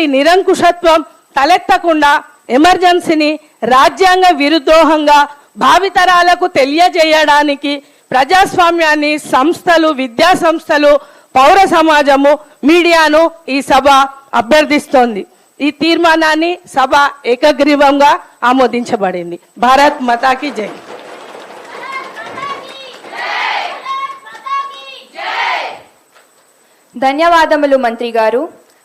ఇటువంటి నిరంకుశత్వం తలెత్తకుండా ఎమర్జెన్సీని రాజ్యాంగ విరుద్ధోహంగా భావితరాలకు తెలియజేయడానికి ప్రజాస్వామ్యాన్ని సంస్థలు విద్యా సంస్థలు పౌర సమాజము మీడియాను ఈ సభ అభ్యర్థిస్తోంది. ఈ తీర్మానాన్ని సభ ఏకగ్రీవంగా ఆమోదించబడింది. భారత్ మతాకి జై. ధన్యవాదములు మంత్రి గారు.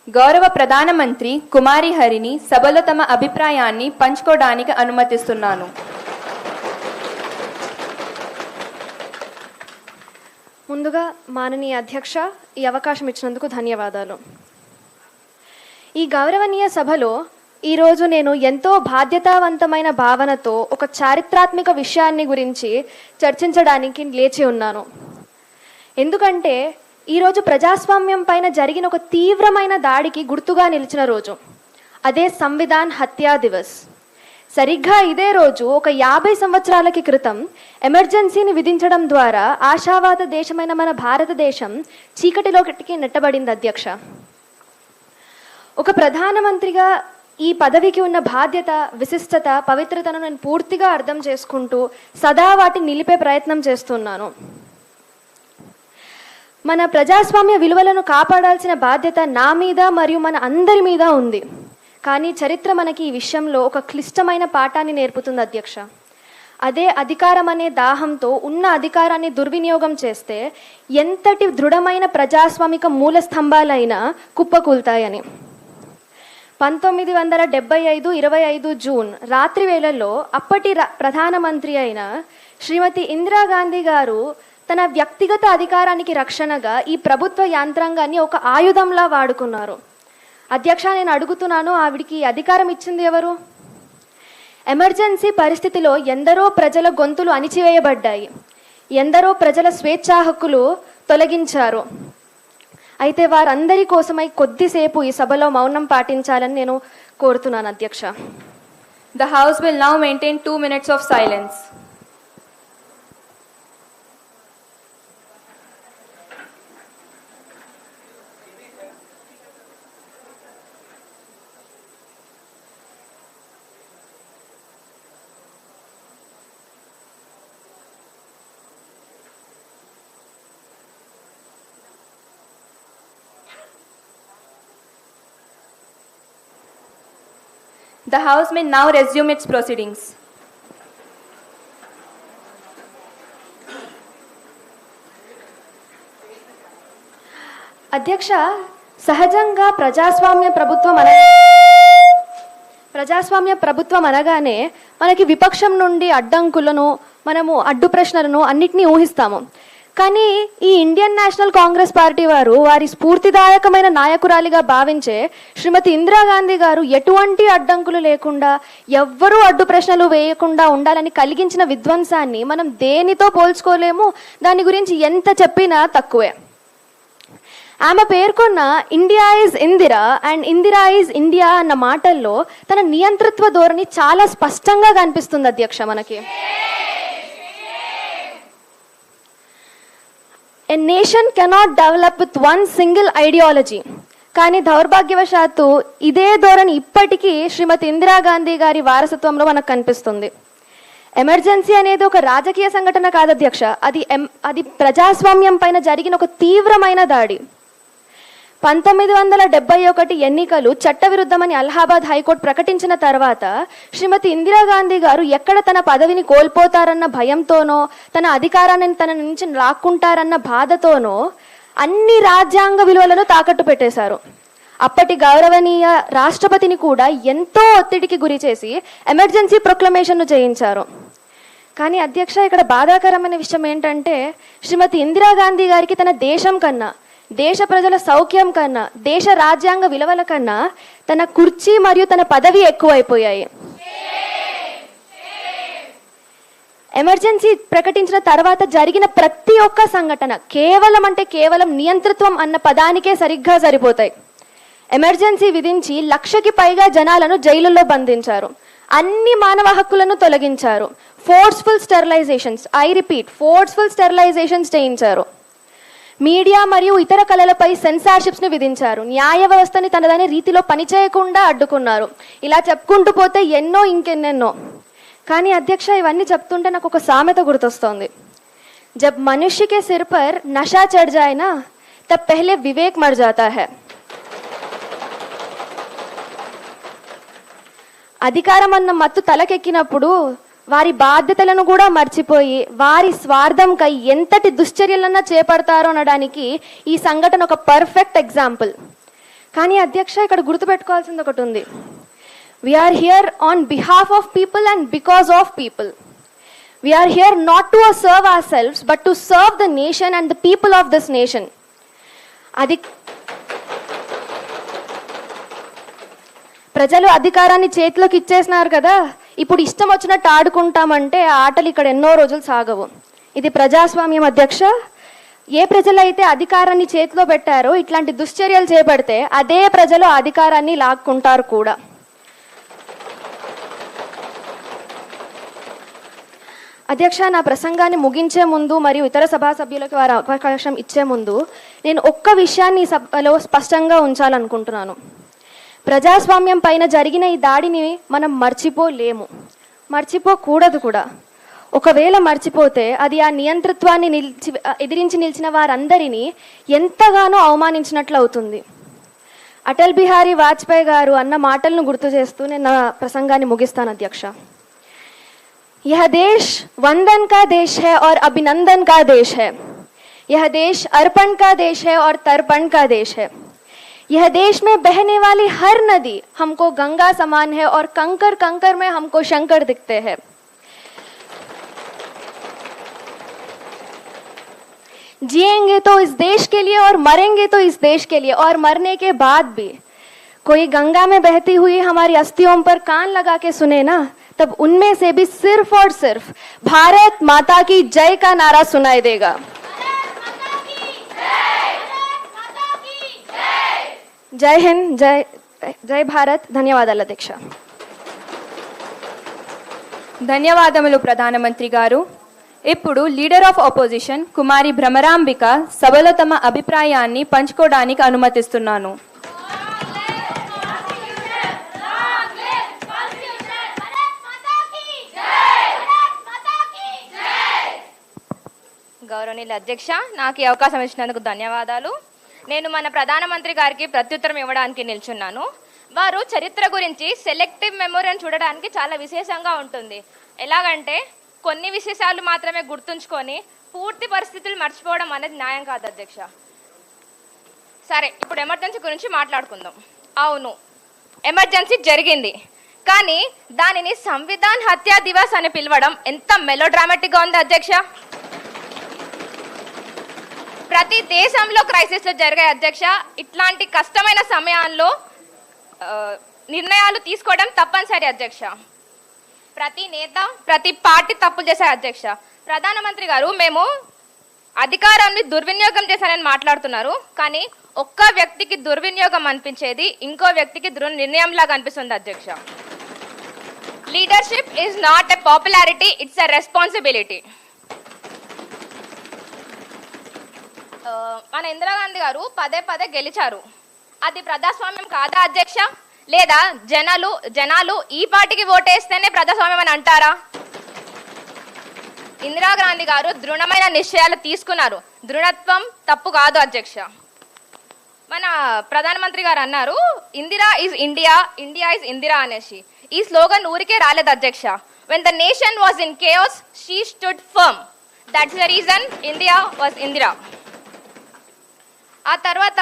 గౌరవ ప్రధానమంత్రి కుమారి హరిని సభలో తమ అభిప్రాయాన్ని పంచుకోవడానికి అనుమతిస్తున్నాను. ముందుగా మాననీయ అధ్యక్ష ఈ అవకాశం ఇచ్చినందుకు ధన్యవాదాలు. ఈ గౌరవనీయ సభలో ఈరోజు నేను ఎంతో బాధ్యతావంతమైన భావనతో ఒక చారిత్రాత్మక విషయాన్ని గురించి చర్చించడానికి లేచి ఉన్నాను. ఎందుకంటే ఈరోజు ప్రజాస్వామ్యం పైన జరిగిన ఒక తీవ్రమైన దాడికి గుర్తుగా నిలిచిన రోజు. అదే సంవిధాన్ హత్యా దివస్. సరిగ్గా ఇదే రోజు ఒక యాభై సంవత్సరాలకి క్రితం ఎమర్జెన్సీని విధించడం ద్వారా ఆశావాద దేశమైన మన భారతదేశం చీకటిలోకి నెట్టబడింది అధ్యక్ష. ఒక ప్రధానమంత్రిగా ఈ పదవికి ఉన్న బాధ్యత విశిష్టత పవిత్రతను నేను పూర్తిగా అర్థం చేసుకుంటూ సదా వాటిని నిలిపే ప్రయత్నం చేస్తున్నాను. మన ప్రజాస్వామ్య విలువలను కాపాడాల్సిన బాధ్యత నా మీద మరియు మన అందరి మీద ఉంది. కానీ చరిత్ర మనకి ఈ విషయంలో ఒక క్లిష్టమైన పాఠాన్ని నేర్పుతుంది అధ్యక్ష. అదే అధికారం అనే దాహంతో ఉన్న అధికారాన్ని దుర్వినియోగం చేస్తే ఎంతటి దృఢమైన ప్రజాస్వామిక మూల స్తంభాలైనా కుప్పకూలుతాయని. పంతొమ్మిది వందల డెబ్బై ఐదు ఇరవై ఐదు జూన్ రాత్రి వేళల్లో అప్పటి ప్రధానమంత్రి అయిన శ్రీమతి ఇందిరాగాంధీ గారు తన వ్యక్తిగత అధికారానికి రక్షణగా ఈ ప్రభుత్వ యంత్రాంగాన్ని ఒక ఆయుధంలా వాడుకున్నారు. అధ్యక్ష నేను అడుగుతున్నాను ఆవిడికి అధికారం ఇచ్చింది ఎవరు? ఎమర్జెన్సీ పరిస్థితిలో ఎందరో ప్రజల గొంతులు అణిచివేయబడ్డాయి. ఎందరో ప్రజల స్వేచ్ఛా హక్కులు తొలగించారు. అయితే వారందరి కోసమై కొద్దిసేపు ఈ సభలో మౌనం పాటించాలని నేను కోరుతున్నాను అధ్యక్ష. The house will now maintain two minutes of silence The House may now resume its proceedings. అధ్యక్ష సహజంగా ప్రజాస్వామ్య ప్రభుత్వం అన ప్రజాస్వామ్య ప్రభుత్వం అనగానే మనకి విపక్షం నుండి అడ్డంకులను మనము అడ్డు ప్రశ్నలను అన్నిటినీ ఊహిస్తాము కానీ ఈ ఇండియన్ నేషనల్ కాంగ్రెస్ పార్టీ వారు వారి స్ఫూర్తిదాయకమైన నాయకురాలిగా భావించే శ్రీమతి ఇందిరాగాంధీ గారు ఎటువంటి అడ్డంకులు లేకుండా ఎవ్వరూ అడ్డు ప్రశ్నలు వేయకుండా ఉండాలని కలిగించిన విధ్వంసాన్ని మనం దేనితో పోల్చుకోలేము? దాని గురించి ఎంత చెప్పినా తక్కువే. ఆమె పేర్కొన్న India is Indira and Indira is India అన్న మాటల్లో తన నియంతృత్వ ధోరణి చాలా స్పష్టంగా కనిపిస్తుంది అధ్యక్ష మనకి. A nation cannot develop with one single ideology కానీ దౌర్భాగ్యవశాత్తు ఇదే ధోరణి ఇప్పటికీ శ్రీమతి ఇందిరాగాంధీ గారి వారసత్వంలో మనకు కనిపిస్తుంది. ఎమర్జెన్సీ అనేది ఒక రాజకీయ సంఘటన కాదు అధ్యక్ష అది ఎం- అది ప్రజాస్వామ్యం పైన జరిగిన ఒక తీవ్రమైన దాడి. పంతొమ్మిది వందల డెబ్బై ఒకటి ఎన్నికలు చట్టవిరుద్ధమని అలహాబాద్ హైకోర్టు ప్రకటించిన తర్వాత శ్రీమతి ఇందిరాగాంధీ గారు ఎక్కడ తన పదవిని కోల్పోతారన్న భయంతోనో తన అధికారాన్ని తన నుంచి లాక్కుంటారన్న బాధతోనో అన్ని రాజ్యాంగ విలువలను తాకట్టు పెట్టేశారు. అప్పటి గౌరవనీయ రాష్ట్రపతిని కూడా ఎంతో ఒత్తిడికి గురి చేసి ఎమర్జెన్సీ ప్రొక్లమేషన్ను చేయించారు. కానీ అధ్యక్ష ఇక్కడ బాధాకరమైన విషయం ఏంటంటే శ్రీమతి ఇందిరాగాంధీ గారికి తన దేశం కన్నా దేశ ప్రజల సౌఖ్యం కన్నా దేశ రాజ్యాంగ విలువల కన్నా తన కుర్చీ మరియు తన పదవి ఎక్కువైపోయాయి. ఎమర్జెన్సీ ప్రకటించిన తర్వాత జరిగిన ప్రతి ఒక్క సంఘటన కేవలం అంటే కేవలం నియంతృత్వం అన్న పదానికే సరిగ్గా సరిపోతాయి. ఎమర్జెన్సీ విధించి లక్షకి పైగా జనాలను జైలుల్లో బంధించారు. అన్ని మానవ హక్కులను తొలగించారు. Forceful sterilisations I repeat forceful sterilisations చేయించారు. మీడియా మరియు ఇతర కళలపై సెన్సార్షిప్స్ను విధించారు. న్యాయ వ్యవస్థని తనదని రీతిలో పనిచేయకుండా అడ్డుకున్నారు. ఇలా చెప్పుకుంటూ పోతే ఎన్నో ఇంకెన్నెన్నో. కానీ అధ్యక్ష ఇవన్నీ చెప్తుంటే నాకు ఒక సామెత గుర్తొస్తోంది. జబ్ మనుష్యకే సిర్ పర్ నషా చడ్ జాయినా తబ్ పెహ్లే వివేక్ మర్ జాతా హై. అధికారం అన్న మత్తు తలకెక్కినప్పుడు వారి బాధ్యతలను కూడా మర్చిపోయి వారి స్వార్థంకై ఎంతటి దుశ్చర్యలన్నా చేపడతారో అనడానికి ఈ సంఘటన ఒక పర్ఫెక్ట్ ఎగ్జాంపుల్ కానీ అధ్యక్ష ఇక్కడ గుర్తుపెట్టుకోవాల్సింది ఒకటి ఉంది. We are here on behalf of people and because of people we are here not to serve our ourselves, but to serve the nation and the people of this nation అది ప్రజలు అధికారాన్ని చేతిలోకి ఇచ్చేసినారు కదా. ఇప్పుడు ఇష్టం వచ్చినట్టు ఆడుకుంటామంటే ఆ ఆటలు ఇక్కడ ఎన్నో రోజులు సాగవు. ఇది ప్రజాస్వామ్యం అధ్యక్ష. ఏ ప్రజలైతే అధికారాన్ని చేతిలో పెట్టారో ఇట్లాంటి దుశ్చర్యలు చేపడితే అదే ప్రజలు అధికారాన్ని లాక్కుంటారు కూడా. అధ్యక్ష నా ప్రసంగాన్ని ముగించే ముందు మరియు ఇతర సభా సభ్యులకు వారి అవకాశం ఇచ్చే ముందు నేను ఒక్క విషయాన్ని సభలో స్పష్టంగా ఉంచాలనుకుంటున్నాను. ప్రజాస్వామ్యం పైన జరిగిన ఈ దాడిని మనం మర్చిపోలేము మర్చిపోకూడదు కూడా ఒకవేళ మర్చిపోతే అది ఆ నియంతృత్వాన్ని నిలిచి ఎదిరించి నిలిచిన వారందరినీ ఎంతగానో అవమానించినట్లు అవుతుంది అటల్ బిహారీ వాజ్పేయి గారు అన్న మాటలను గుర్తు చేస్తూ నేను నా ప్రసంగాన్ని ముగిస్తాను అధ్యక్ష यह देश वंदन का देश है और अभिनंदन का देश है यह देश अर्पण का देश है और तर्पण का देश है यह देश में बहने वाली हर नदी हमको गंगा समान है और कंकर कंकर में हमको शंकर दिखते हैं। जिएँगे तो इस देश के लिए और मरेंगे तो इस देश के लिए और मरने के बाद भी। कोई गंगा में बहती हुई हमारी अस्थियों पर कान लगा के सुने ना, तब उनमें से भी सिर्फ़ और सिर्फ़ भारत माता की जय का नारा सुनाई देगा। జై హింద్ జై జై భారత్. ధన్యవాదాలు అధ్యక్ష. ధన్యవాదములు ప్రధానమంత్రి గారు. ఇప్పుడు leader of opposition Kumari Bhramarambika సభలో తమ అభిప్రాయాన్ని పంచుకోవడానికి అనుమతిస్తున్నాను. గౌరవనీయుల అధ్యక్ష నాకు ఈ అవకాశం ఇచ్చినందుకు ధన్యవాదాలు. నేను మన ప్రధానమంత్రి గారికి ప్రత్యుత్తరం ఇవ్వడానికి నిల్చున్నాను. వారు చరిత్ర గురించి సెలెక్టివ్ మెమోరియల్ చూడడానికి చాలా విశేషంగా ఉంటుంది. ఎలాగంటే కొన్ని విశేషాలు మాత్రమే గుర్తుంచుకొని పూర్తి పరిస్థితులు మర్చిపోవడం అనేది న్యాయం కాదు అధ్యక్ష. సరే ఇప్పుడు ఎమర్జెన్సీ గురించి మాట్లాడుకుందాం. అవును ఎమర్జెన్సీ జరిగింది. కానీ దానిని సంవిధాన్ హత్యా దివస్ అని పిలవడం ఎంత మెలో డ్రామాటిక్గా ఉంది అధ్యక్ష? ప్రతి దేశంలో క్రైసిస్లు జరిగాయి అధ్యక్ష ఇట్లాంటి కష్టమైన సమయాల్లో నిర్ణయాలు తీసుకోవడం తప్పనిసరి అధ్యక్ష. ప్రతి నేత ప్రతి పార్టీ తప్పులు చేశారు అధ్యక్ష. ప్రధానమంత్రి గారు మేము అధికారాన్ని దుర్వినియోగం చేశారని మాట్లాడుతున్నారు. కానీ ఒక్క వ్యక్తికి దుర్వినియోగం అనిపించేది ఇంకో వ్యక్తికి దుర్నిర్ణయంలాగా అనిపిస్తుంది అధ్యక్ష. Leadership is not a popularity it's a responsibility ఆ, మన ఇందిరాగాంధీ గారు పదే పదే గెలిచారు. అది ప్రజాస్వామ్యం కాదా అధ్యక్ష? లేదా జనాలు జనాలు ఈ పార్టీకి ఓటేస్తేనే ప్రజాస్వామ్యం అని అంటారా? ఇందిరాగాంధీ గారు దృఢమైన నిశ్చయాలు తీసుకున్నారు. దృఢత్వం తప్పు కాదు అధ్యక్ష. మన ప్రధానమంత్రి గారు అన్నారు Indira is India India is Indira అనేసి. ఈ స్లోగన్ ఊరికే రాలేదు అధ్యక్ష. When the nation was in chaos she stood firm that's the reason India was Indira. ఆ తర్వాత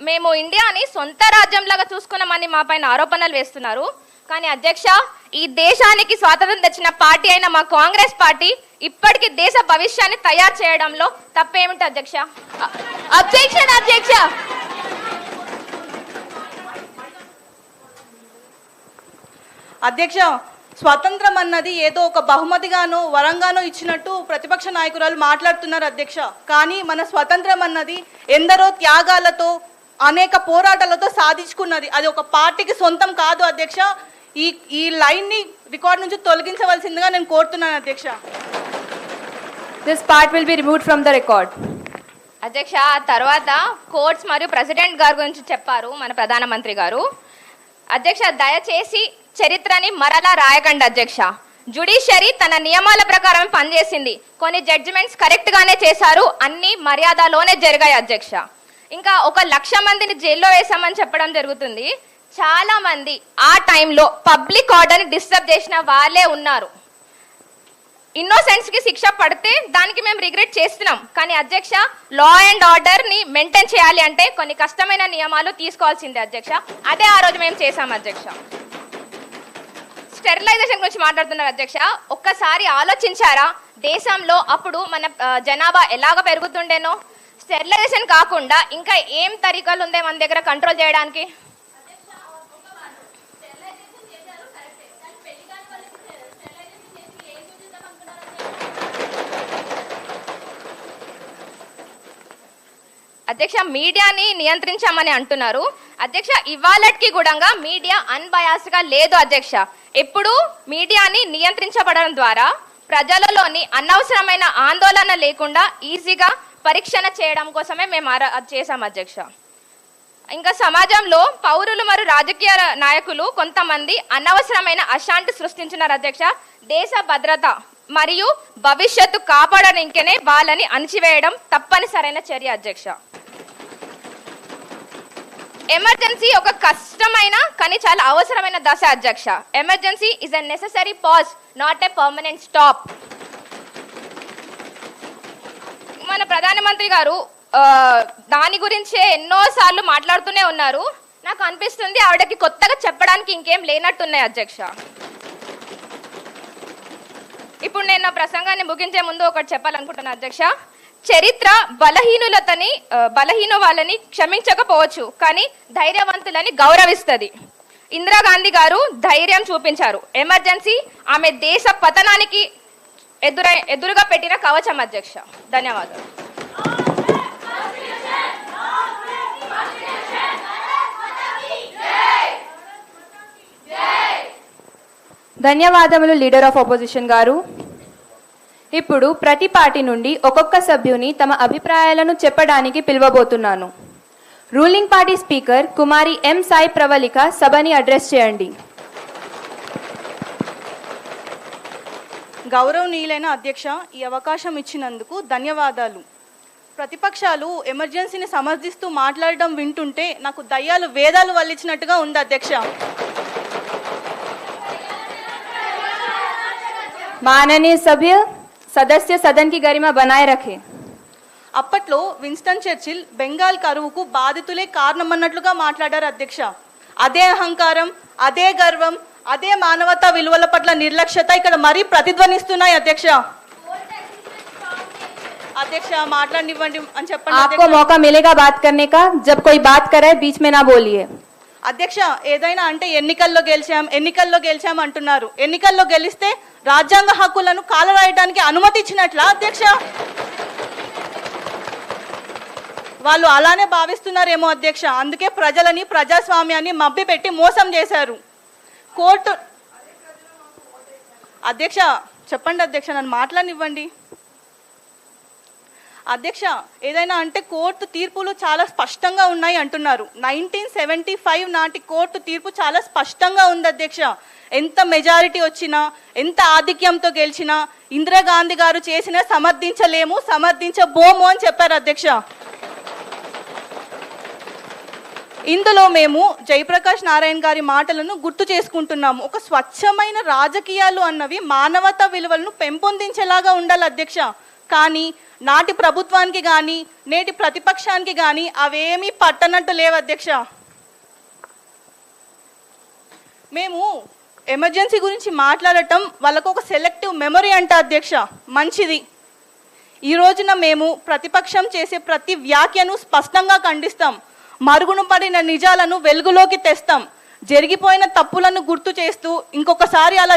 మేము ఇండియాని సొంత రాజ్యంలాగా చూసుకున్నామని మా పైన ఆరోపణలు వేస్తున్నారు. కానీ అధ్యక్ష ఈ దేశానికి స్వాతంత్రం తెచ్చిన పార్టీ అయిన మా కాంగ్రెస్ పార్టీ ఇప్పటికీ దేశ భవిష్యాన్ని తయారు చేయడంలో తప్పేమిటి అధ్యక్ష? అబ్జెక్షన్ అధ్యక్ష! అధ్యక్ష స్వాతంత్రం అన్నది ఏదో ఒక బహుమతిగానో వరంగానో ఇచ్చినట్టు ప్రతిపక్ష నాయకురాలు మాట్లాడుతున్నారు అధ్యక్ష. కానీ మన స్వతంత్రం అన్నది ఎందరో త్యాగాలతో అనేక పోరాటాలతో సాధించుకున్నది. అది ఒక పార్టీకి సొంతం కాదు అధ్యక్ష. ఈ ఈ లైన్ని రికార్డ్ నుంచి తొలగించవలసిందిగా నేను కోరుతున్నాను అధ్యక్ష. This part will be remove from the record అధ్యక్ష ఆ తర్వాత కోర్ట్స్ మరియు ప్రెసిడెంట్ గారి గురించి చెప్పారు మన ప్రధానమంత్రి గారు. అధ్యక్ష దయచేసి చరిత్రని మరలా రాయకండి అధ్యక్ష. జుడిషియరీ తన నియమాల ప్రకారం పనిచేసింది. కొన్ని జడ్జిమెంట్స్ కరెక్ట్ గానే చేశారు. అన్ని మర్యాదలోనే జరిగాయి అధ్యక్ష. ఇంకా ఒక లక్ష మందిని జైల్లో వేశామని చెప్పడం జరుగుతుంది. చాలా మంది ఆ టైంలో పబ్లిక్ ఆర్డర్ని డిస్టర్బ్ చేసిన వాళ్ళే ఉన్నారు. ఇన్నోసెంట్స్కి శిక్ష పడితే దానికి మేము రిగ్రెట్ చేస్తున్నాం. కానీ అధ్యక్ష లా అండ్ ఆర్డర్ని మెయింటైన్ చేయాలి అంటే కొన్ని కష్టమైన నియమాలు తీసుకోవాల్సిందే అధ్యక్ష. అదే ఆ రోజు మేము చేశాం అధ్యక్ష. స్టెరిలైజేషన్ గురించి మాట్లాడుతున్నారు అధ్యక్ష. ఒక్కసారి ఆలోచించారా? దేశంలో అప్పుడు మన జనాభా ఎలాగ పెరుగుతుండేనో? స్టెరిలైజేషన్ కాకుండా ఇంకా ఏం తరీకాలు ఉందే మన దగ్గర కంట్రోల్ చేయడానికి? అధ్యక్ష మీడియాని నియంత్రించామని అంటున్నారు. అధ్యక్ష ఇవాళకి కూడా మీడియా అన్బయాస్డ్గా లేదు అధ్యక్ష. ఎప్పుడు మీడియాని నియంత్రించబడడం ద్వారా ప్రజలలోని అనవసరమైన ఆందోళన లేకుండా ఈజీగా పరీక్షణ చేయడం కోసమే మేము చేసాం అధ్యక్ష. ఇంకా సమాజంలో పౌరులు మరియు రాజకీయ నాయకులు కొంతమంది అనవసరమైన అశాంతి సృష్టించినారు అధ్యక్ష. దేశ భద్రత మరియు భవిష్యత్తు కాపాడనికనే వాళ్ళని అణచివేయడం తప్పనిసరైన చర్య అధ్యక్ష. ఎమర్జెన్సీ ఒక కష్టమైన కానీ చాలా అవసరమైన దశ అధ్యక్ష. Emergency is a necessary pause not a permanent stop మన ప్రధానమంత్రి గారు దాని గురించే ఎన్నో సార్లు మాట్లాడుతూనే ఉన్నారు. నాకు అనిపిస్తుంది ఆవిడకి కొత్తగా చెప్పడానికి ఇంకేం లేనట్టున్నాయి అధ్యక్ష. ఇప్పుడు నేను నా ప్రసంగాన్ని ముగించే ముందు ఒకటి చెప్పాలనుకుంటున్నా అధ్యక్ష. చరిత్ర బలహీనులతని బలహీన వాళ్ళని క్షమించకపోవచ్చు కానీ ధైర్యవంతులని గౌరవిస్తుంది. ఇందిరాగాంధీ గారు ధైర్యం చూపించారు. ఎమర్జెన్సీ ఆమె దేశ పతనానికి ఎదురై ఎదురుగా పెట్టిన కవచం అధ్యక్ష. ధన్యవాదాలు. ధన్యవాదములు లీడర్ ఆఫ్ ఆపోజిషన్ గారు. ఇప్పుడు ప్రతి పార్టీ నుండి ఒక్కొక్క సభ్యుని తమ అభిప్రాయాలను చెప్పడానికి పిలువబోతున్నాను. Ruling party speaker Kumari M Sai Pravalika సభని అడ్రస్ చేయండి. గౌరవనీయులైన అధ్యక్ష ఈ అవకాశం ఇచ్చినందుకు ధన్యవాదాలు. ప్రతిపక్షాలు ఎమర్జెన్సీని సమర్థిస్తూ మాట్లాడడం వింటుంటే నాకు దయ్యాలు వేదాలు వల్లించినట్టుగా ఉంది అధ్యక్ష. माननीय सभ्य सदस्य सदन की गरिमा बनाए रखें అప్పట్లో విన్స్టన్ చర్చిల్ బెంగాల్ కరువుకు బాధితులే కారణమన్నట్లుగా మాట్లాడారు అధ్యక్ష అదే అహంకారం అదే గర్వం అదే మానవతా విలువల పట్ల నిర్లక్ష్యత ఇక్కడ మరీ ప్రతిధ్వనిస్తున్నాయి అధ్యక్ష అధ్యక్ష మాట్లాడినివ్వండి అని చెప్పండి आपको అధ్యక్ష. मौका मिलेगा बात करने का जब कोई बात करे बीच में ना बोलिए అధ్యక్ష ఏదైనా అంటే ఎన్నికల్లో గెలిచాం ఎన్నికల్లో గెలిచాం అంటున్నారు. ఎన్నికల్లో గెలిస్తే రాజ్యాంగ హక్కులను కాలరాయడానికి అనుమతి ఇచ్చినట్లా అధ్యక్ష? వాళ్ళు అలానే భావిస్తున్నారేమో అధ్యక్ష. అందుకే ప్రజలని ప్రజాస్వామ్యాన్ని మభ్యపెట్టి మోసం చేశారు. కోర్టు అధ్యక్ష చెప్పండి అధ్యక్ష నన్ను మాట్లాడినివ్వండి. అధ్యక్ష ఏదైనా అంటే కోర్టు తీర్పులు చాలా స్పష్టంగా ఉన్నాయి అంటున్నారు. నైన్టీన్ సెవెంటీ ఫైవ్ నాటి కోర్టు తీర్పు చాలా స్పష్టంగా ఉంది అధ్యక్ష. ఎంత మెజారిటీ వచ్చినా ఎంత ఆధిక్యంతో గెలిచినా ఇందిరాగాంధీ గారు చేసిన సమర్థించలేము సమర్థించబోము అని చెప్పారు అధ్యక్ష. ఇందులో మేము జయప్రకాష్ నారాయణ గారి మాటలను గుర్తు చేసుకుంటున్నాము. ఒక స్వచ్ఛమైన రాజకీయాలు అన్నవి మానవతా విలువలను పెంపొందించేలాగా ఉండాలి అధ్యక్ష. కానీ నాటి ప్రభుత్వానికి కానీ నేటి ప్రతిపక్షానికి కానీ అవేమీ పట్టనట్టు లేవు అధ్యక్ష. మేము ఎమర్జెన్సీ గురించి మాట్లాడటం వాళ్ళకు ఒక సెలెక్టివ్ మెమరీ అంట అధ్యక్ష మంచిది. ఈ రోజున మేము ప్రతిపక్షం చేసే ప్రతి వ్యాఖ్యను స్పష్టంగా ఖండిస్తాం. మరుగున పడిన నిజాలను వెలుగులోకి తెస్తాం. జరిగిపోయిన తప్పులను గుర్తు చేస్తూ ఇంకొకసారి అలా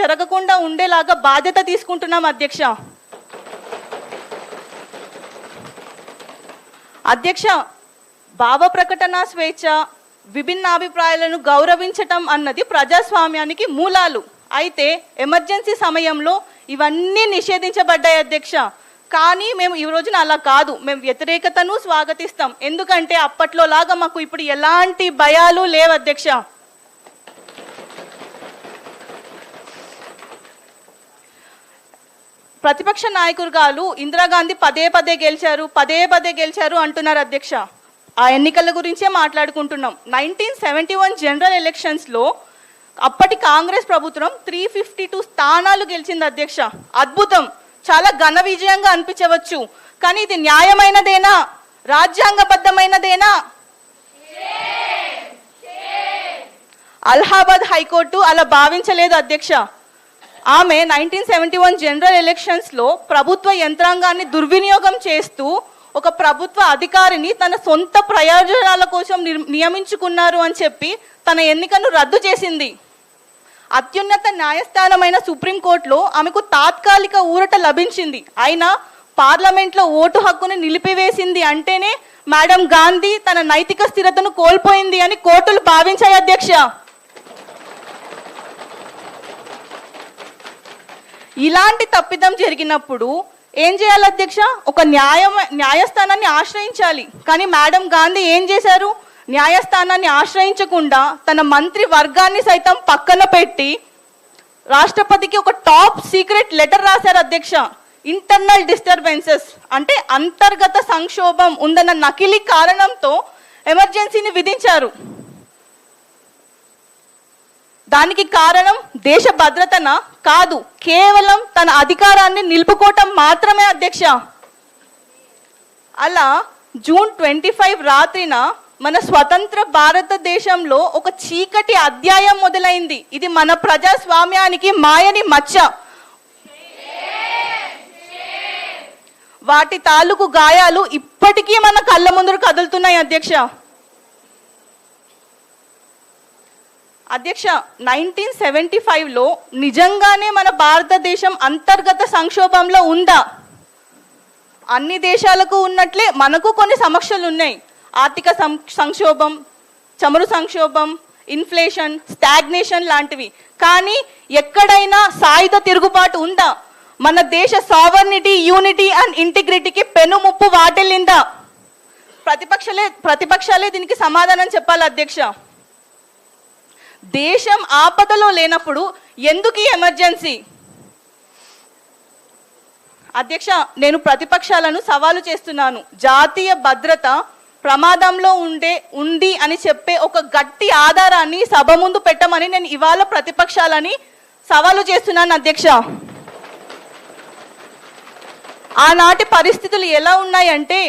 జరగకుండా ఉండేలాగా బాధ్యత తీసుకుంటున్నాం అధ్యక్ష. అధ్యక్ష భావ ప్రకటన స్వేచ్ఛ విభిన్న అభిప్రాయాలను గౌరవించటం అన్నది ప్రజాస్వామ్యానికి మూలాలు. అయితే ఎమర్జెన్సీ సమయంలో ఇవన్నీ నిషేధించబడ్డాయి అధ్యక్ష. కానీ మేము ఈ రోజున అలా కాదు. మేము వ్యతిరేకతను స్వాగతిస్తాం. ఎందుకంటే అప్పట్లో లాగా మాకు ఇప్పుడు ఎలాంటి భయాలు లేవు అధ్యక్ష. ప్రతిపక్ష నాయకురాలు ఇందిరాగాంధీ పదే పదే గెలిచారు పదే పదే గెలిచారు అంటున్నారు అధ్యక్ష. ఆ ఎన్నికల గురించే మాట్లాడుకుంటున్నాం. నైన్టీన్ సెవెంటీ వన్ జనరల్ ఎలక్షన్స్లో అప్పటి కాంగ్రెస్ ప్రభుత్వం త్రీ ఫిఫ్టీ టూ స్థానాలు గెలిచింది అధ్యక్ష. అద్భుతం. చాలా ఘన విజయంగా అనిపించవచ్చు. కానీ ఇది న్యాయమైనదేనా? రాజ్యాంగబద్ధమైనదేనా? అలహాబాద్ హైకోర్టు అలా భావించలేదు అధ్యక్ష. ఆమె నైన్టీన్ సెవెంటీ వన్ జనరల్ ఎలక్షన్స్లో ప్రభుత్వ యంత్రాంగాన్ని దుర్వినియోగం చేస్తూ ఒక ప్రభుత్వ అధికారిని తన సొంత ప్రయోజనాల కోసం నియమించుకున్నారు అని చెప్పి తన ఎన్నికను రద్దు చేసింది. అత్యున్నత న్యాయస్థానమైన సుప్రీంకోర్టులో ఆమెకు తాత్కాలిక ఊరట లభించింది. అయినా పార్లమెంట్లో ఓటు హక్కును నిలిపివేసింది అంటేనే మేడం గాంధీ తన నైతిక స్థిరతను కోల్పోయింది అని కోర్టులు భావించాయి అధ్యక్ష. ఇలాంటి తప్పిదం జరిగినప్పుడు ఏం చేయాలి అధ్యక్ష? ఒక న్యాయం న్యాయస్థానాన్ని ఆశ్రయించాలి. కానీ మేడం గాంధీ ఏం చేశారు? న్యాయస్థానాన్ని ఆశ్రయించకుండా తన మంత్రి వర్గాన్ని సైతం పక్కన పెట్టి రాష్ట్రపతికి ఒక టాప్ సీక్రెట్ లెటర్ రాశారు అధ్యక్ష. Internal disturbances. అంటే అంతర్గత సంక్షోభం ఉందన్న నకిలీ కారణంతో ఎమర్జెన్సీని విధించారు. దానికి కారణం దేశ భద్రతన? కాదు. కేవలం తన అధికారాన్ని నిలుపుకోవటం మాత్రమే అధ్యక్ష. అలా జూన్ ట్వంటీ ఫైవ్ రాత్రిన మన స్వతంత్ర భారతదేశంలో ఒక చీకటి అధ్యాయం మొదలైంది. ఇది మన ప్రజాస్వామ్యానికి మాయని మచ్చ. వాటి తాలూకు గాయాలు ఇప్పటికీ మన కళ్ళ ముందు కదులుతున్నాయి అధ్యక్ష. అధ్యక్ష నైన్టీన్ సెవెంటీ ఫైవ్లో నిజంగానే మన భారతదేశం అంతర్గత సంక్షోభంలో ఉందా? అన్ని దేశాలకు ఉన్నట్లే మనకు కొన్ని సమస్యలు ఉన్నాయి. ఆర్థిక సం- సంక్షోభం చమురు సంక్షోభం ఇన్ఫ్లేషన్ స్టాగ్నేషన్ లాంటివి. కానీ ఎక్కడైనా సాయుధ తిరుగుబాటు ఉందా? మన దేశ సావర్నిటీ యూనిటీ అండ్ ఇంటిగ్రిటీకి పెనుముప్పు వాటిల్లిందా? ప్రతిపక్షలే ప్రతిపక్షాలే దీనికి సమాధానం చెప్పాలి అధ్యక్ష? దేశం ఆపదలో లేనప్పుడు ఎందుకు ఈ ఎమర్జెన్సీ? అధ్యక్ష నేను ప్రతిపక్షాలను సవాలు చేస్తున్నాను. జాతీయ భద్రత ప్రమాదంలో ఉండే ఉంది అని చెప్పే ఒక గట్టి ఆధారాన్ని సభ ముందు పెట్టమని నేను ఇవాళ ప్రతిపక్షాలని సవాలు చేస్తున్నాను అధ్యక్ష. ఆనాటి పరిస్థితులు ఎలా ఉన్నాయంటే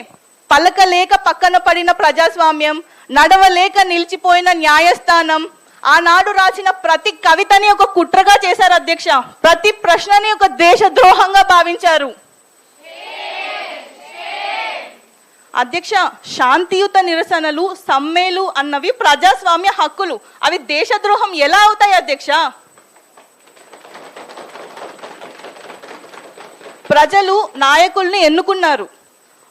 పలకలేక పక్కన పడిన ప్రజాస్వామ్యం నడవలేక నిలిచిపోయిన న్యాయస్థానం ఆనాడు రాసిన ప్రతి కవితని ఒక కుట్రగా చేశారు అధ్యక్ష. ప్రతి ప్రశ్నని ఒక దేశద్రోహంగా భావించారు. అధ్యక్ష శాంతియుత నిరసనలు సమ్మెలు అన్నవి ప్రజాస్వామ్య హక్కులు. అవి దేశద్రోహం ఎలా అవుతాయి అధ్యక్ష? ప్రజలు నాయకుల్ని ఎన్నుకున్నారు.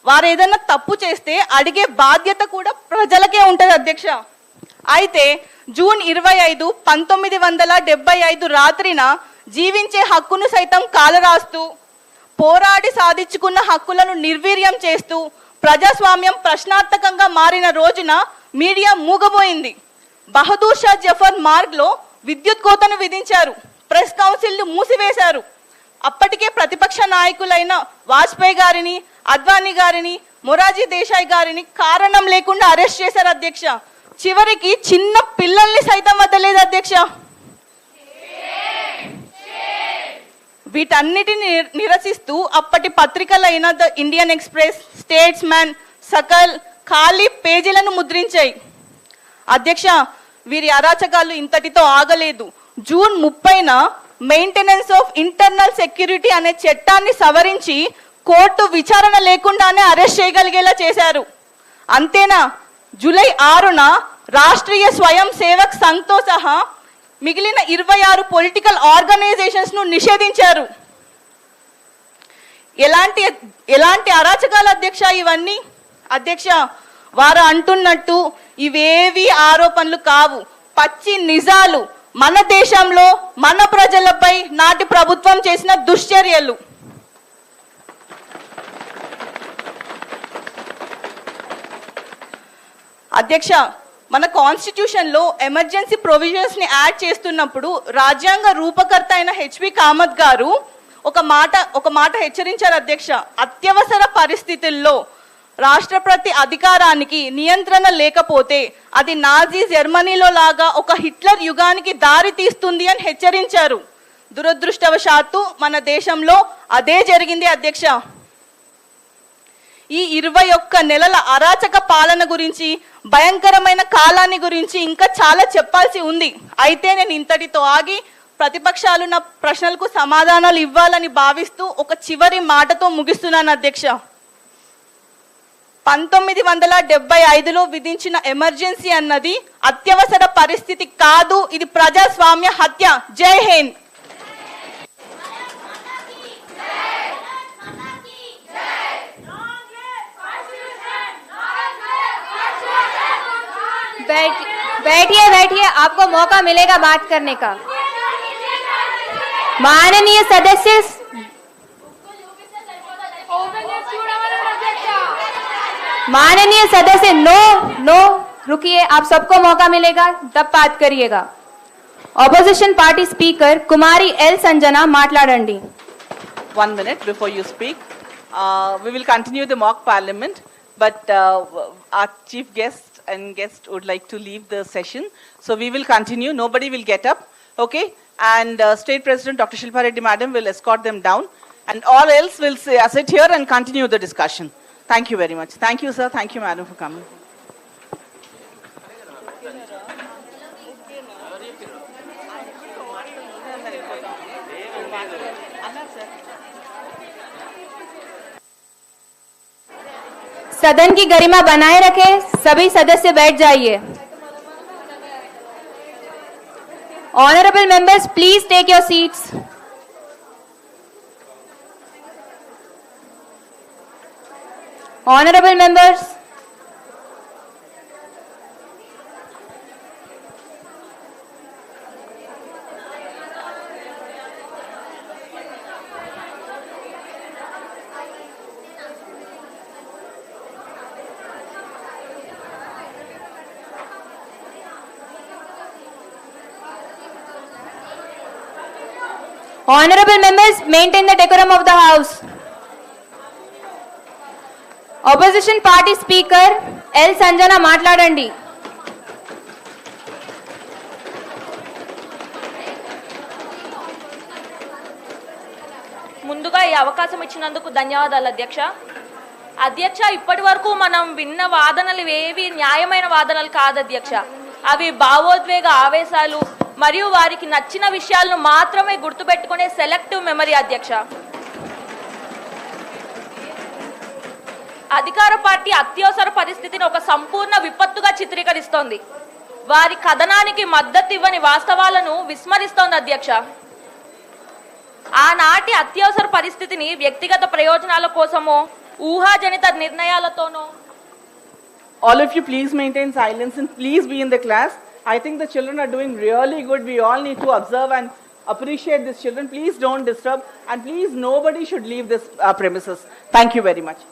వారు ఏదైనా తప్పు చేస్తే అడిగే బాధ్యత కూడా ప్రజలకే ఉంటుంది అధ్యక్ష. అయితే జూన్ ఇరవై ఐదు పంతొమ్మిది వందల డెబ్బై ఐదు రాత్రిన జీవించే హక్కును సైతం కాలరాస్తూ పోరాడి సాధించుకున్న హక్కులను నిర్వీర్యం చేస్తూ ప్రజాస్వామ్యం ప్రశ్నార్థకంగా మారిన రోజున మీడియా మూగబోయింది. బహదూర్ షా జఫర్ మార్గ్లో విద్యుత్ కోతను విధించారు. ప్రెస్ కౌన్సిల్ను మూసివేశారు. అప్పటికే ప్రతిపక్ష నాయకులైన వాజ్పేయి గారిని అద్వానీ గారిని మొరాజీ దేశాయ్ గారిని కారణం లేకుండా అరెస్ట్ చేశారు అధ్యక్ష. చివరికి చిన్న పిల్లల్ని సైతం వద్దలేదు అధ్యక్ష. వీటన్నిటిని నిరసిస్తూ అప్పటి పత్రికలైన the Indian Express Statesman Sakal ఖాళీ పేజీలను ముద్రించాయి. అధ్యక్ష వీరి అరాచకాలు ఇంతటితో ఆగలేదు. జూన్ ముప్పైన మెయింటెనెన్స్ ఆఫ్ ఇంటర్నల్ సెక్యూరిటీ అనే చట్టాన్ని సవరించి కోర్టు విచారణ లేకుండానే అరెస్ట్ చేయగలిగేలా చేశారు. అంతేనా? జూలై ఆరున రాష్ట్రీయ స్వయం సేవక్ సంఘ్తో సహా మిగిలిన ఇరవై ఆరు పొలిటికల్ ఆర్గనైజేషన్స్ను నిషేధించారు. ఎలాంటి ఎలాంటి అరాచకాలు అధ్యక్ష ఇవన్నీ? అధ్యక్ష వారు అంటున్నట్టు ఇవేవి ఆరోపణలు కావు. పచ్చి నిజాలు మన దేశంలో మన ప్రజలపై నాటి ప్రభుత్వం చేసిన దుశ్చర్యలు. అధ్యక్ష మన కాన్స్టిట్యూషన్లో ఎమర్జెన్సీ ప్రొవిజన్స్ని యాడ్ చేస్తున్నప్పుడు రాజ్యాంగ రూపకర్త అయిన హెచ్పి కామత్ గారు ఒక మాట ఒక మాట హెచ్చరించారు అధ్యక్ష. అత్యవసర పరిస్థితుల్లో రాష్ట్రపతి అధికారానికి నియంత్రణ లేకపోతే అది నాజీ జర్మనీలో లాగా ఒక హిట్లర్ యుగానికి దారి తీస్తుంది అని హెచ్చరించారు. దురదృష్టవశాత్తు మన దేశంలో అదే జరిగింది అధ్యక్ష. ఈ ఇరవై ఒక్క నెలల అరాచక పాలన గురించి భయంకరమైన కాలాన్ని గురించి ఇంకా చాలా చెప్పాల్సి ఉంది. అయితే నేను ఇంతటితో ఆగి ప్రతిపక్షాలు నా ప్రశ్నలకు సమాధానాలు ఇవ్వాలని భావిస్తూ ఒక చివరి మాటతో ముగిస్తున్నాను అధ్యక్ష. పంతొమ్మిది వందల డెబ్బై ఐదులో విధించిన ఎమర్జెన్సీ అన్నది అత్యవసర పరిస్థితి కాదు ఇది ప్రజాస్వామ్య హత్య. జై హింద్! बैठिए बैठिए, आपको मौका मिलेगा बात करने का। माननीय सदस्य माननीय सदस्य, नो नो, रुकिए, आप सबको मौका मिलेगा, तब बात करिएगा। Opposition party speaker Kumari L Sanjana माटलाडंडी डंडी one minute before you speak we will continue the mock parliament but our chief guest and guest would like to leave the session. So we will continue. Nobody will get up, okay? And uh, State President Dr. Shilpa Reddy Madam will escort them down, and all else will uh, sit here and continue the discussion. Thank you very much. Thank you, sir. Thank you, madam, for coming. सदन की गरिमा बनाए रखें, सभी सदस्य बैठ जाइए। Honourable members please take your seats honourable members Honorable members, maintain the decorum of the house. Opposition party speaker L. Sanjana మాట్లాడండి ముందుగా ఈ అవకాశం ఇచ్చినందుకు ధన్యవాదాలు అధ్యక్ష అధ్యక్ష ఇప్పటి వరకు మనం విన్న వాదనలు ఏవి న్యాయమైన వాదనలు కాదు అధ్యక్ష అవి భావోద్వేగ ఆవేశాలు మరియు వారికి నచ్చిన విషయాలను మాత్రమే గుర్తుపెట్టుకునే సెలెక్టివ్ మెమరీ అధ్యక్ష. అధికార పార్టీ అత్యవసర పరిస్థితిని ఒక సంపూర్ణ విపత్తుగా చిత్రీకరిస్తోంది. వారి కథనానికి మద్దతు ఇవ్వని వాస్తవాలను విస్మరిస్తోంది అధ్యక్ష. ఆనాటి అత్యవసర పరిస్థితిని వ్యక్తిగత ప్రయోజనాల కోసమో ఊహాజనిత నిర్ణయాలతోనో all of you please maintain silence and please be in the. I think the children are doing really good. We all need to observe and appreciate these children. Please don't disturb and please nobody should leave this uh, premises. Thank you very much.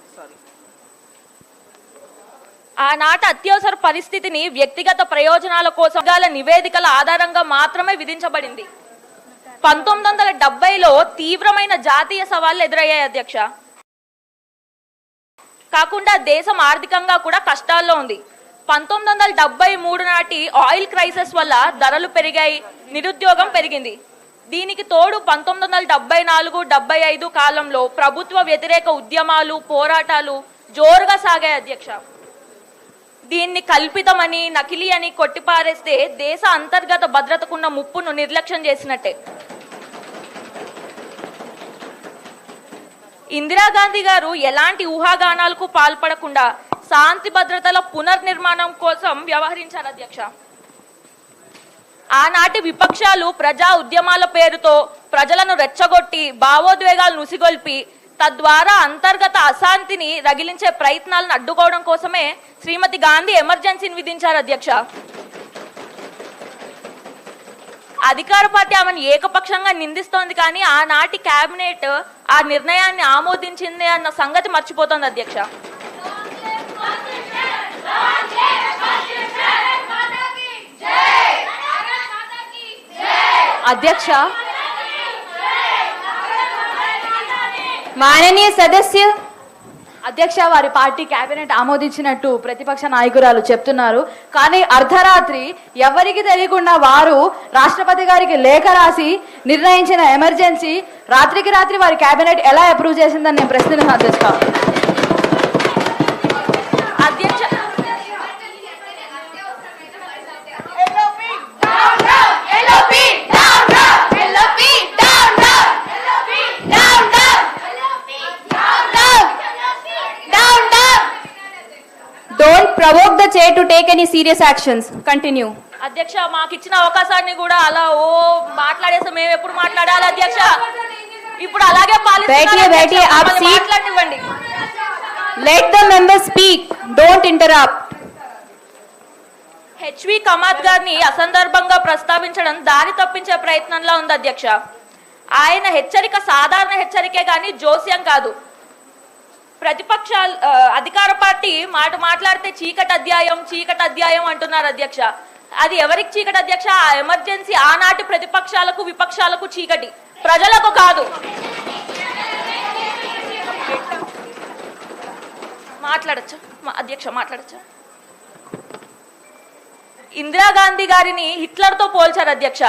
ఆనాటి అత్యవసర పరిస్థితిని వ్యక్తిగత ప్రయోజనాల కోసం నివేదికల ఆధారంగా మాత్రమే విధించబడింది పంతొమ్మిది వందల డెబ్బైలో తీవ్రమైన జాతీయ సవాళ్ళు ఎదురయ్యాయి అధ్యక్ష కాకుండా దేశం ఆర్థికంగా కూడా కష్టాల్లో ఉంది పంతొమ్మిది వందల డెబ్బై మూడు నాటి ఆయిల్ క్రైసిస్ వల్ల ధరలు పెరిగాయి నిరుద్యోగం పెరిగింది. దీనికి తోడు పంతొమ్మిది వందల డెబ్బై నాలుగు డెబ్బై ఐదు కాలంలో ప్రభుత్వ వ్యతిరేక ఉద్యమాలు పోరాటాలు జోరుగా సాగాయి అధ్యక్ష. దీన్ని కల్పితమని నకిలీ అని కొట్టిపారేస్తే దేశ అంతర్గత భద్రతకున్న ముప్పును నిర్లక్ష్యం చేసినట్టే. ఇందిరాగాంధీ గారు ఎలాంటి ఊహాగానాలకు పాల్పడకుండా శాంతి భద్రతల పునర్నిర్మాణం కోసం వ్యవహరించారు అధ్యక్ష. ఆనాటి విపక్షాలు ప్రజా ఉద్యమాల పేరుతో ప్రజలను రెచ్చగొట్టి భావోద్వేగాలు నుసిగొల్పి తద్వారా అంతర్గత అశాంతిని రగిలించే ప్రయత్నాలను అడ్డుకోవడం కోసమే శ్రీమతి గాంధీ ఎమర్జెన్సీని విధించారు అధ్యక్ష. అధికార పార్టీ ఆమెను ఏకపక్షంగా నిందిస్తోంది కానీ ఆనాటి కేబినెట్ ఆ నిర్ణయాన్ని ఆమోదించింది అన్న సంగతి మర్చిపోతోంది అధ్యక్ష. అధ్యక్ష మాననీయ సదస్య అధ్యక్ష వారి పార్టీ కేబినెట్ ఆమోదించినట్టు ప్రతిపక్ష నాయకురాలు చెప్తున్నారు. కానీ అర్ధరాత్రి ఎవరికి తెలియకుండా వారు రాష్ట్రపతి గారికి లేఖ రాసి నిర్ణయించిన ఎమర్జెన్సీ రాత్రికి రాత్రి వారి కేబినెట్ ఎలా అప్రూవ్ చేసిందని నేను ప్రశ్నిస్తున్నాను అధ్యక్ష. Chair to take any serious actions continue అధ్యక్ష మాకు ఇచ్చిన అవకాశాన్ని కూడా అలా ఓ మాట్లాడేసి మేము ఎప్పుడు మాట్లాడాలి అధ్యక్ష? ఇప్పుడు అలాగే మాట్లాడివ్వండి let the member speak don't interrupt H V Kamath గారిని అసందర్భంగా ప్రస్తావించడం దారి తప్పించే ప్రయత్నంలా ఉంది అధ్యక్ష. ఆయన హెచ్చరిక సాధారణ హెచ్చరికే కానీ జోస్యం కాదు. ప్రతిపక్షాలు అధికార పార్టీ మాట మాట్లాడితే చీకటి అధ్యాయం చీకటి అధ్యాయం అంటున్నారు అధ్యక్ష. అది ఎవరికి చీకటి అధ్యక్ష? ఆ ఎమర్జెన్సీ ఆనాటి ప్రతిపక్షాలకు విపక్షాలకు చీకటి. ప్రజలకు కాదు. మాట్లాడచ్చా? అధ్యక్ష మాట్లాడచ్చా? ఇందిరాగాంధీ గారిని హిట్లర్తో పోల్చారు అధ్యక్ష.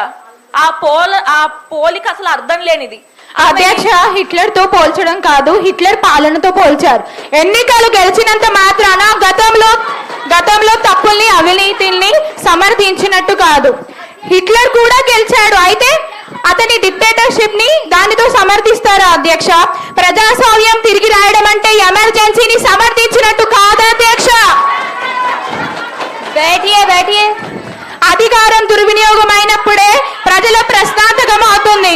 ఆ పోల్ ఆ పోలిక అసలు అర్థం లేనిది. అధ్యక్ష హిట్లర్ తో పోల్చడం కాదు హిట్లర్ పాలనతో పోల్చారు ఎన్నికలు గెలిచినంత మాత్రాన గతంలో గతంలో తప్పుల్ని అవినీతిని సమర్థించినట్టు కాదు హిట్లర్ కూడా గెలిచాడు అయితే అతని డిక్టేటర్షిప్ ని దానితో సమర్థిస్తారా అధ్యక్ష ప్రజాస్వామ్యం తిరిగి రాయడం అంటే ఎమర్జెన్సీని సమర్థించినట్టు కాదు అధ్యక్ష बैठिए बैठिए అధికారం దుర్వినియోగం అయినప్పుడే ప్రజల ప్రశ్నార్థకం అవుతుంది.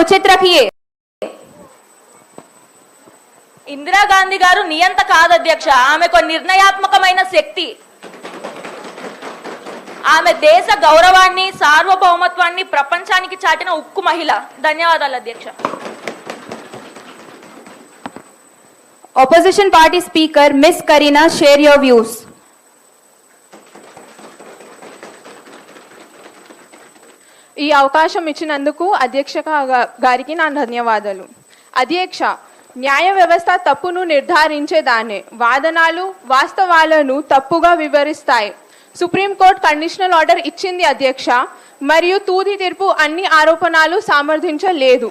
ఉచిత్ రఖియే ఇందిరాగాంధీ గారు నియంత కాదు అధ్యక్ష ఆమెకు నిర్ణయాత్మకమైన శక్తి ఆమె దేశ గౌరవాన్ని సార్వభౌమత్వాన్ని ప్రపంచానికి చాటిన ఉక్కు మహిళ ధన్యవాదాలు అధ్యక్ష opposition party speaker miss Kareena share your views ఈ అవకాశం ఇచ్చినందుకు అధ్యక్ష గారికి నా ధన్యవాదాలు. అధ్యక్ష న్యాయ వ్యవస్థ తప్పును నిర్ధారించేదానే వాదనాలు వాస్తవాలను తప్పుగా వివరిస్తాయి. సుప్రీంకోర్టు కండిషనల్ ఆర్డర్ ఇచ్చింది అధ్యక్ష మరియు తూది తీర్పు అన్ని ఆరోపణలు సమర్థించలేదు.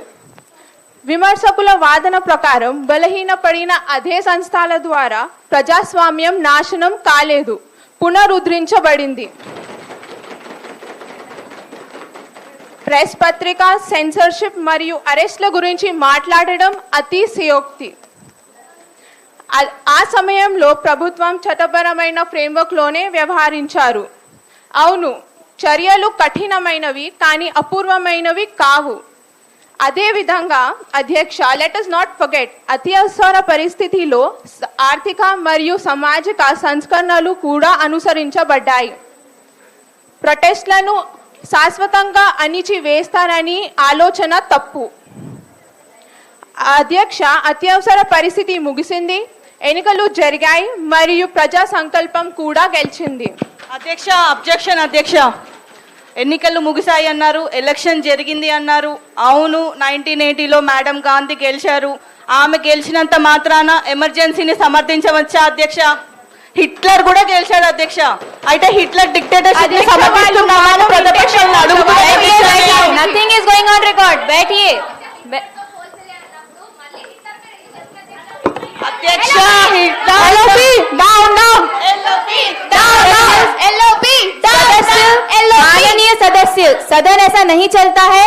విమర్శకుల వాదన ప్రకారం బలహీనపడిన అదే సంస్థల ద్వారా ప్రజాస్వామ్యం నాశనం కాలేదు పునరుద్ధరించబడింది. ప్రెస్ పత్రిక సెన్సర్షిప్ మరియు అరెస్ట్ల గురించి మాట్లాడడం అతిశయోక్తి. ఆ- ఆ సమయంలో ప్రభుత్వం చట్టపరమైన ఫ్రేమ్వర్క్లోనే వ్యవహరించారు. అవును చర్యలు కఠినమైనవి కానీ అపూర్వమైనవి కావు. అదేవిధంగా అధ్యక్ష లెట్ us నాట్ ఫర్గెట్ అత్యవసర పరిస్థితిలో ఆర్థిక మరియు సామాజిక సంస్కరణలు కూడా అనుసరించబడ్డాయి. ప్రొటెస్ట్లను శాశ్వతంగా అణిచి వేస్తానని ఆలోచన తప్పు. అధ్యక్ష అత్యవసర పరిస్థితి ముగిసింది. ఎన్నికలు జరిగాయి మరియు ప్రజా సంకల్పం కూడా గెలిచింది. అధ్యక్ష అబ్జెక్షన్ అధ్యక్ష. ఎన్నికలు ముగిశాయి అన్నారు ఎలక్షన్ జరిగింది అన్నారు. అవును నైన్టీన్ ఎయిటీలో మేడం గాంధీ గెలిచారు. ఆమె గెలిచినంత మాత్రాన ఎమర్జెన్సీని సమర్థించవచ్చా అధ్యక్ష? హిట్లర్ కూడా గెలిచాడు అధ్యక్ష అయితే హిట్లర్ డిక్టేటర్షిప్ అధ్యక్ష, వాళ్ళు మానవ ప్రతిపక్షాలను అడుగుతున్నారు. बैठिए बैठिए nothing is going on record बैठिए बै- అధ్యక్ష హిట్లర్ सदस्य माननीय सदस्य सदन ऐसा नहीं चलता है